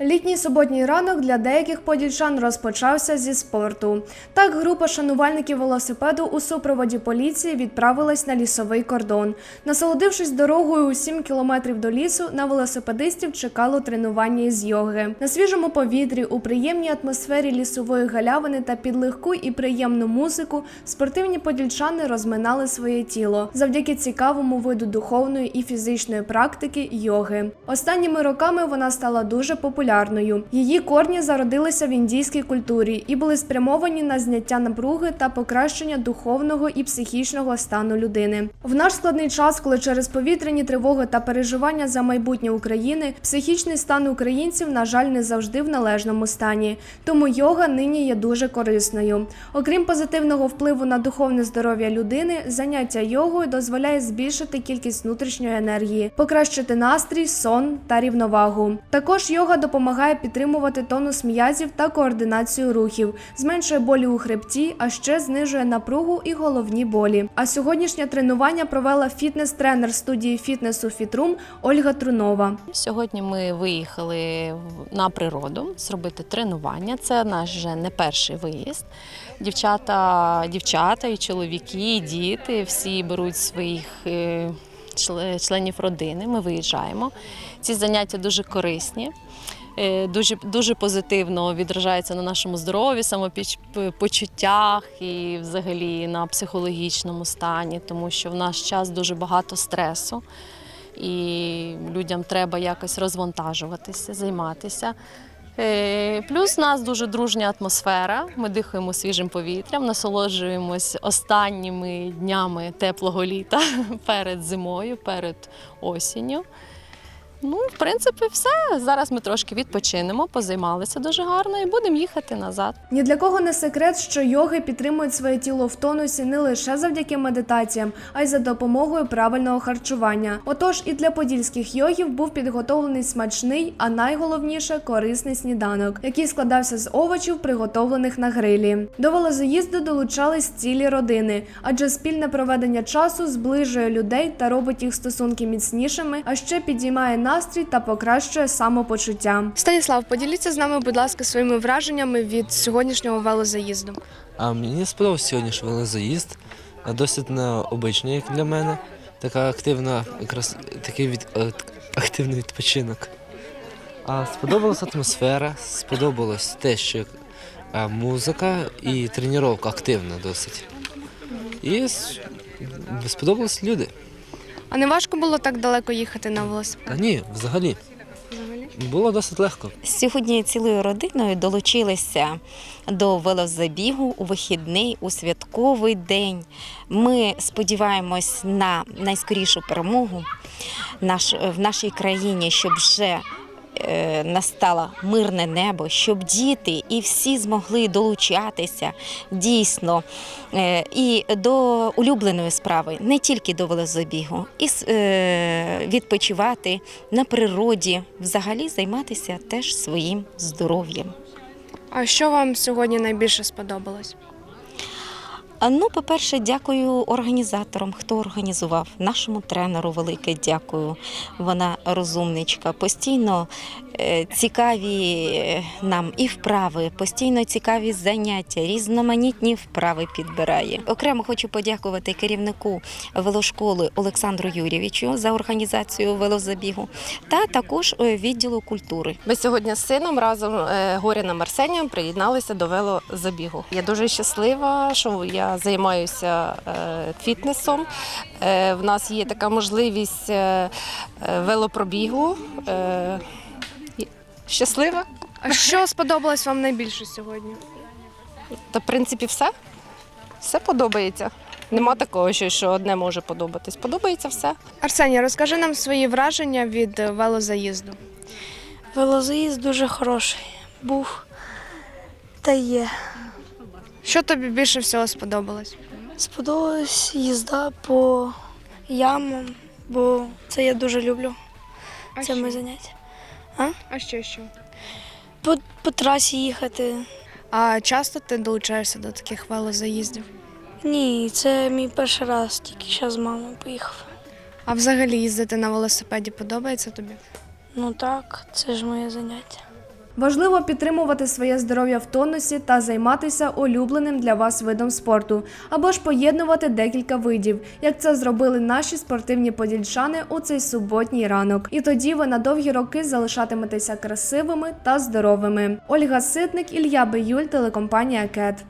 Літній суботній ранок для деяких подільчан розпочався зі спорту. Так, група шанувальників велосипеду у супроводі поліції відправилась на лісовий кордон. Насолодившись дорогою у 7 кілометрів до лісу, на велосипедистів чекало тренування із йоги. На свіжому повітрі, у приємній атмосфері лісової галявини та під легку і приємну музику спортивні подільчани розминали своє тіло завдяки цікавому виду духовної і фізичної практики йоги. Останніми роками вона стала дуже популярною. Її корні зародилися в індійській культурі і були спрямовані на зняття напруги та покращення духовного і психічного стану людини. В наш складний час, коли через повітряні тривоги та переживання за майбутнє України, психічний стан українців, на жаль, не завжди в належному стані. Тому йога нині є дуже корисною. Окрім позитивного впливу на духовне здоров'я людини, заняття йогою дозволяє збільшити кількість внутрішньої енергії, покращити настрій, сон та рівновагу. Також йога допомагає підтримувати тонус м'язів та координацію рухів, зменшує болі у хребті, а ще знижує напругу і головні болі. А сьогоднішнє тренування провела фітнес-тренер студії фітнесу Фітрум Ольга Трунова. Сьогодні ми виїхали на природу зробити тренування. Це наш вже не перший виїзд. Дівчата, дівчата і чоловіки, і діти всі беруть своїх е, членів родини. Ми виїжджаємо. Ці заняття дуже корисні. Е, Дуже дуже позитивно відражається на нашому здоров'ї, самопочуттях і взагалі на психологічному стані, тому що в наш час дуже багато стресу і людям треба якось розвантажуватися, займатися. Е, Плюс у нас дуже дружня атмосфера. Ми дихаємо свіжим повітрям, насолоджуємось останніми днями теплого літа перед зимою, перед осінню. Ну, в принципі, все. Зараз ми трошки відпочинемо, позаймалися дуже гарно і будемо їхати назад. Ні для кого не секрет, що йоги підтримують своє тіло в тонусі не лише завдяки медитаціям, а й за допомогою правильного харчування. Отож, і для подільських йогів був підготовлений смачний, а найголовніше корисний сніданок, який складався з овочів, приготовлених на грилі. До велозаїзду долучались цілі родини, адже спільне проведення часу зближує людей та робить їх стосунки міцнішими, а ще підіймає настрій та покращує самопочуття. Станіслав, поділіться з нами, будь ласка, своїми враженнями від сьогоднішнього велозаїзду. А мені сподобався сьогоднішній велозаїзд. Досить необичний, як для мене. Така активна, якраз такий від, е, активний відпочинок. А сподобалася атмосфера, сподобалось те, що е, музика і тренування активна досить. І сподобались люди. А не важко було так далеко їхати на велосипеді? Та ні, взагалі. Було досить легко. Сьогодні цілою родиною долучилися до велозабігу у вихідний, у святковий день. Ми сподіваємось на найскорішу перемогу в нашій країні, щоб вже настало мирне небо, щоб діти і всі змогли долучатися дійсно е, і до улюбленої справи, не тільки до велозабігу, і е, відпочивати на природі, взагалі займатися теж своїм здоров'ям. А що вам сьогодні найбільше сподобалось? Ну, по-перше, дякую організаторам, хто організував нашому тренеру. Велике дякую. Вона розумничка. Постійно е, цікаві е, нам і вправи, постійно цікаві заняття, різноманітні вправи підбирає. Окремо хочу подякувати керівнику велошколи Олександру Юрійовичу за організацію велозабігу та також е, відділу культури. Ми сьогодні з сином разом Горіном Арсенієм приєдналися до велозабігу. Я дуже щаслива, що я займаюся е, фітнесом. Е, В нас є така можливість е, велопробігу. Щаслива. А що сподобалось вам найбільше сьогодні? Та, в принципі, все. Все подобається. Нема такого, що, що одне може подобатись. Подобається все. Арсенія, розкажи нам свої враження від велозаїзду. Велозаїзд дуже хороший. Був та є. Що тобі більше всього сподобалось? Сподобалась їзда по ямам, бо це я дуже люблю. Це моє заняття. А ще що? По, по трасі їхати. А часто ти долучаєшся до таких велозаїздів? Ні, це мій перший раз, тільки зараз з мамою поїхав. А взагалі їздити на велосипеді подобається тобі? Ну так, це ж моє заняття. Важливо підтримувати своє здоров'я в тонусі та займатися улюбленим для вас видом спорту, або ж поєднувати декілька видів, як це зробили наші спортивні подільчани у цей суботній ранок. І тоді ви на довгі роки залишатиметеся красивими та здоровими. Ольга Ситник, Ілья Биюль, телекомпанія Кет.